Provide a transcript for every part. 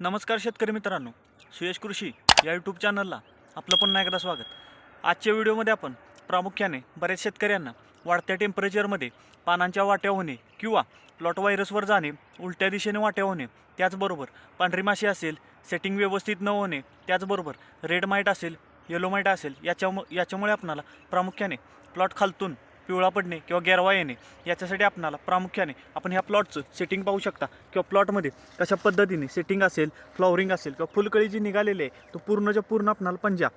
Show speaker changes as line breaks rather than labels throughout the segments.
नमस्कार शेतकरी मित्रांनो सुयश कृषी या यूट्यूब चॅनलला आपलं पुन्हा एकदा स्वागत. आजच्या व्हिडिओमध्ये आपण प्रामुख्याने बऱ्याच शेतकऱ्यांना वाढत्या टेम्परेचरमध्ये पानांच्या वाट्या होणे किंवा प्लॉट व्हायरसवर जाणे उलट्या दिशेने वाट्या होणे त्याचबरोबर पांढरी माशी असेल सेटिंग व्यवस्थित न होणे त्याचबरोबर रेड माईट असेल येलो माईट असेल याच्यामु याच्यामुळे आपणाला प्रामुख्याने प्लॉट खालतून पिवळा पडणे किंवा गेरवा येणे याच्यासाठी आपणाला प्रामुख्याने आपण ह्या प्लॉटचं सेटिंग पाहू शकता. किंवा प्लॉटमध्ये कशा पद्धतीने सेटिंग असेल फ्लॉवरिंग असेल किंवा फुलकळी जी निघालेली आहे तो पूर्णच्या पूर्ण आपणाला पंजा.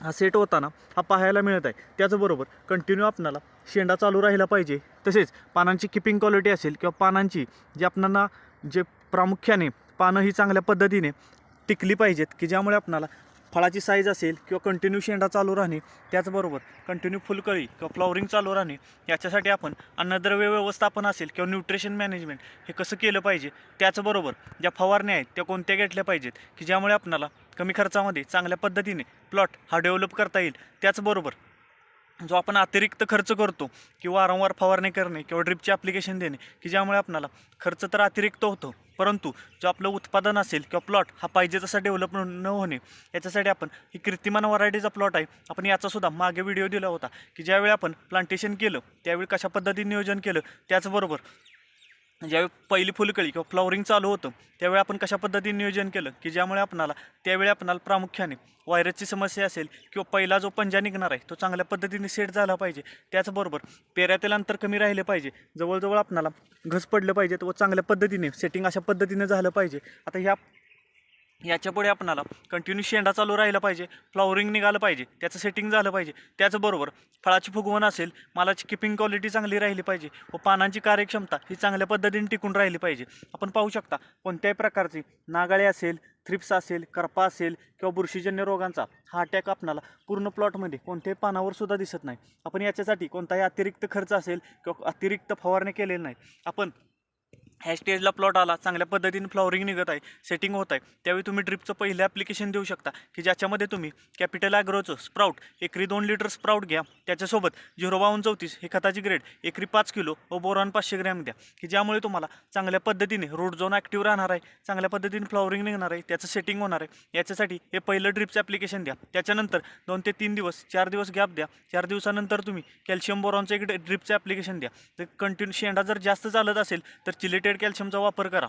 हा सेट होताना हा पाहायला मिळत आहे. त्याचबरोबर कंटिन्यू आपणाला शेंडा चालू राहिला पाहिजे. तसेच पानांची किपिंग क्वालिटी असेल किंवा पानांची जे आपणांना जे प्रामुख्याने पानं ही चांगल्या पद्धतीने टिकली पाहिजेत की ज्यामुळे आपणाला फळाची साईज असेल किंवा कंटिन्यू शेंडा चालू राहणे त्याचबरोबर कंटिन्यू फुलकळी किंवा फ्लॉवरिंग चालू राहणे याच्यासाठी आपण अन्नद्रव्य व्यवस्थापन असेल किंवा न्यूट्रिशन मॅनेजमेंट हे कसं केलं पाहिजे? त्याचबरोबर ज्या फवारण्या आहेत त्या कोणत्या घेतल्या पाहिजेत? की ज्यामुळे आपणाला कमी खर्चामध्ये चांगल्या पद्धतीने प्लॉट हा डेव्हलप करता येईल. त्याचबरोबर जो आपण अतिरिक्त खर्च करतो किंवा वारंवार फवारणी करणे किंवा ड्रिपचे ॲप्लिकेशन देणे की ज्यामुळे आपणाला खर्च तर अतिरिक्त होतो परंतु जो आपलं उत्पादन असेल किंवा प्लॉट हा पाहिजे तसा डेव्हलप न होणे याच्यासाठी आपण ही कीर्तिमान व्हरायटीचा प्लॉट आहे. आपण याचासुद्धा मागे व्हिडिओ दिला होता की ज्यावेळी आपण प्लांटेशन केलं त्यावेळी कशा पद्धतीने नियोजन केलं त्याचबरोबर ज्यावेळी पहिली फुलकळी किंवा फ्लॉवरिंग चालू होतं त्यावेळी आपण कशा पद्धतीने नियोजन केलं की ज्यामुळे आपणाला त्यावेळी आपणाला प्रामुख्याने व्हायरसची समस्या असेल किंवा पहिला जो पंजा निघणार आहे तो चांगल्या पद्धतीने सेट झाला पाहिजे. त्याचबरोबर पेऱ्यातील अंतर कमी राहिले पाहिजे. जवळजवळ आपणाला घस पडलं पाहिजे व चांगल्या पद्धतीने सेटिंग अशा पद्धतीने झालं पाहिजे. आता ह्या याच्यापुढे आपणाला कंटिन्यू शेंडा चालू राहिला पाहिजे फ्लॉवरिंग निघालं पाहिजे त्याचं सेटिंग झालं पाहिजे. त्याचबरोबर फळाची फुगवण असेल मालाची किपिंग क्वालिटी चांगली राहिली पाहिजे व पानांची कार्यक्षमता ही चांगल्या पद्धतीने टिकून राहिली पाहिजे. आपण पाहू शकता कोणत्याही प्रकारची नागाळे असेल थ्रिप्स असेल करपा असेल किंवा बुरशीजन्य रोगांचा हा अटॅक आपणाला पूर्ण प्लॉटमध्ये कोणत्याही पानावर सुद्धा दिसत नाही. आपण याच्यासाठी कोणताही अतिरिक्त खर्च असेल किंवा अतिरिक्त फवारणी केलेली नाही. आपण ह्या स्टेजला प्लॉट आला चांगल्या पद्धतीने फ्लॉवरिंग निघत आहे सेटिंग होत आहे त्यावेळी तुम्ही ड्रिपचं पहिलं ॲप्लिकेशन देऊ शकता की ज्याच्यामध्ये तुम्ही कॅपिटल ॲग्रोचं स्प्राऊट एकरी दोन लिटर स्प्राऊट घ्या त्याच्यासोबत झिरो बावन्न चौतीस हे खताची ग्रेड एकरी पाच किलो व बोरॉन पाचशे ग्रॅम द्या की ज्यामुळे तुम्हाला चांगल्या पद्धतीने रोड झोन ॲक्टिव्ह राहणार आहे चांगल्या पद्धतीने फ्लॉवरिंग निघणार आहे त्याचं सेटिंग होणार आहे याच्यासाठी हे पहिलं ड्रिपचं ॲप्लिकेशन द्या त्याच्यानंतर दोन ते तीन दिवस चार दिवस गॅप द्या चार दिवसानंतर तुम्ही कॅल्शियम बोरॉनचं एक ड्रिपचं ॲप्लिकेशन द्या तर कंटिन्यू शेंडा जर जास्त चालत असेल तर चिलेटेड कॅल्शियमचा वापर करा.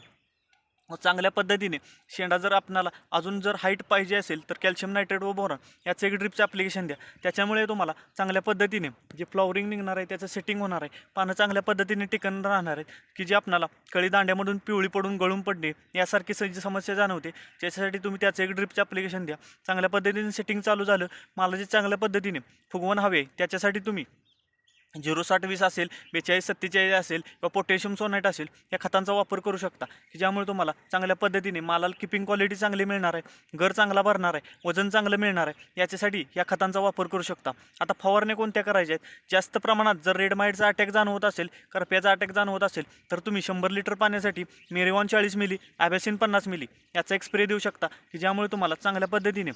व चांगल्या पद्धतीने शेंडा जर आपणाला अजून जर हाईट पाहिजे असेल तर कॅल्शियम नायट्रेट व बोरॉन याचं एक ड्रिपचं ॲप्लिकेशन द्या. त्याच्यामुळे तुम्हाला चांगल्या पद्धतीने जे फ्लॉवरिंग निघणार आहे त्याचं सेटिंग होणार आहे पानं चांगल्या पद्धतीने टिकन राहणार आहेत की जे आपणाला कळी दांड्यामधून पिवळी पडून गळून पडणे यासारखी स- जी समस्या जाणवते त्याच्यासाठी तुम्ही त्याचं एक ड्रिपचं ॲप्लिकेशन द्या. चांगल्या पद्धतीने सेटिंग चालू झालं मला जे चांगल्या पद्धतीने फुगवण हवे त्याच्यासाठी तुम्ही झिरो साठ वीस असेल बेचाळीस सत्तेचाळीस असेल किंवा पोटॅशियम सोनाईट असेल या खतांचा वापर करू शकता. की ज्यामुळे तुम्हाला चांगल्या पद्धतीने मालाला किपिंग क्वालिटी चांगली मिळणार आहे घर चांगला भरणार आहे वजन चांगलं मिळणार आहे याच्यासाठी या खतांचा वापर करू शकता. आता फवारण्या कोणत्या करायच्या आहेत? जास्त प्रमाणात जर रेड माईटचा अटॅक जाणवत असेल करप्याचा अटॅक जाणवत असेल तर तुम्ही शंभर लिटर पाण्यासाठी मेरेवॉन चाळीस मिली ॲबॅसिन पन्नास मिली याचा एक स्प्रे देऊ शकता की ज्यामुळे तुम्हाला चांगल्या पद्धतीने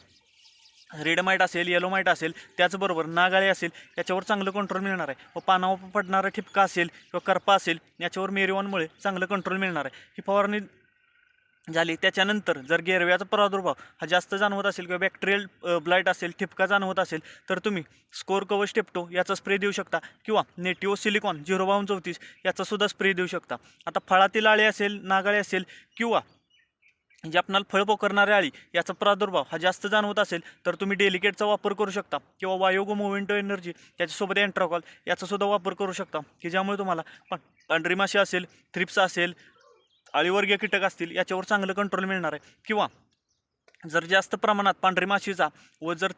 रेड माईट असेल येलो माईट असेल त्याचबरोबर नागाळे असेल याच्यावर चांगलं कंट्रोल मिळणार आहे. व पानावर पडणारा ठिपका असेल किंवा करपा असेल याच्यावर मेरिवॉनमुळे चांगलं कंट्रोल मिळणार आहे. ही फवारणी झाली त्याच्यानंतर जर गेरव्याचा प्रादुर्भाव हा जास्त जाणवत असेल किंवा बॅक्टेरियल ब्लाईट असेल ठिपका जाणवत असेल तर तुम्ही स्कोर कवच टेप्टो याचा स्प्रे देऊ शकता किंवा नेटिओ सिलिकॉन झिरो बावन चौतीस याचासुद्धा स्प्रे देऊ शकता. आता फळातील आळे असेल नागाळे असेल किंवा जे आपणाला फळ पोकरणारे आळी याचा प्रादुर्भाव हा जास्त जाणवत असेल तर तुम्ही डेलिकेटचा वापर करू शकता. किंवा वायोगो मोव्हेंटो एनर्जी त्याच्यासोबत एन्ट्राकॉल याचासुद्धा वापर करू शकता. की ज्यामुळे तुम्हाला पा पांढरी माशी असेल थ्रिप्स असेल अळीवर्गीय कीटक असतील याच्यावर चांगलं कंट्रोल मिळणार आहे. किंवा जर जास्त प्रमाणात पांढरी माशीचा व जर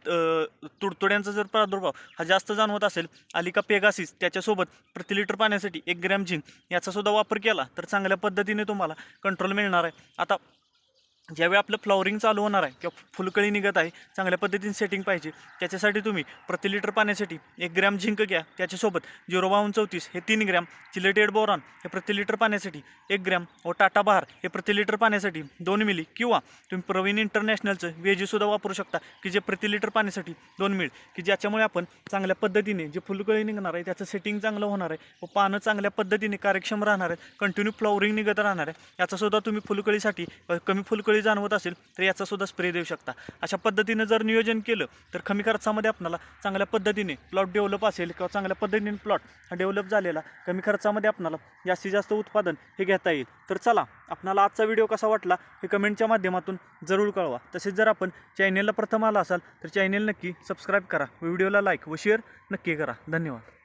तुडतुड्यांचा जर प्रादुर्भाव हा जास्त जाणवत असेल अलिका पेगासिस त्याच्यासोबत प्रति लिटर पाण्यासाठी एक ग्रॅम झिंक याचासुद्धा वापर केला तर चांगल्या पद्धतीने तुम्हाला कंट्रोल मिळणार आहे. आता ज्यावेळी आपलं फ्लॉवरिंग चालू होणार आहे किंवा फुलकळी निघत आहे चांगल्या पद्धतीने सेटिंग पाहिजे त्याच्यासाठी तुम्ही प्रति लिटर पाण्यासाठी एक ग्रॅम झिंक घ्या. त्याच्यासोबत झिरो बावन्न चौतीस हे तीन ग्रॅम चिलेटेड बोरॉन हे प्रति लिटर पाण्यासाठी एक ग्रॅम व टाटा बहार हे प्रति लिटर पाण्यासाठी दोन मिली किंवा तुम्ही प्रवीण इंटरनॅशनलचं वेजीसुद्धा वापरू शकता की जे प्रति लिटर पाण्यासाठी दोन मिळ की ज्याच्यामुळे आपण चांगल्या पद्धतीने जे फुलकळी निघणार आहे त्याचं सेटिंग चांगलं होणार आहे व पानं चांगल्या पद्धतीने कार्यक्षम राहणार आहेत कंटिन्यू फ्लॉवरिंग निघत राहणार आहे याचासुद्धा तुम्ही फुलकळीसाठी कमी फुलकळी अळी जाणवत असेल तर याचा सुद्धा स्प्रे देऊ शकता. अशा पद्धतीनं जर नियोजन केलं तर कमी खर्चामध्ये आपणाला चांगल्या पद्धतीने प्लॉट डेव्हलप असेल किंवा चांगल्या पद्धतीने प्लॉट हा डेव्हलप झालेला कमी खर्चामध्ये आपणाला जास्तीत जास्त उत्पादन हे घेता येईल. तर चला आपणाला आजचा व्हिडिओ कसा वाटला हे कमेंटच्या माध्यमातून जरूर कळवा. तसेच जर आपण चॅनेलला प्रथम आला असाल तर चॅनेल नक्की सबस्क्राईब करा. व्हिडिओला लाईक व शेअर नक्की करा. धन्यवाद.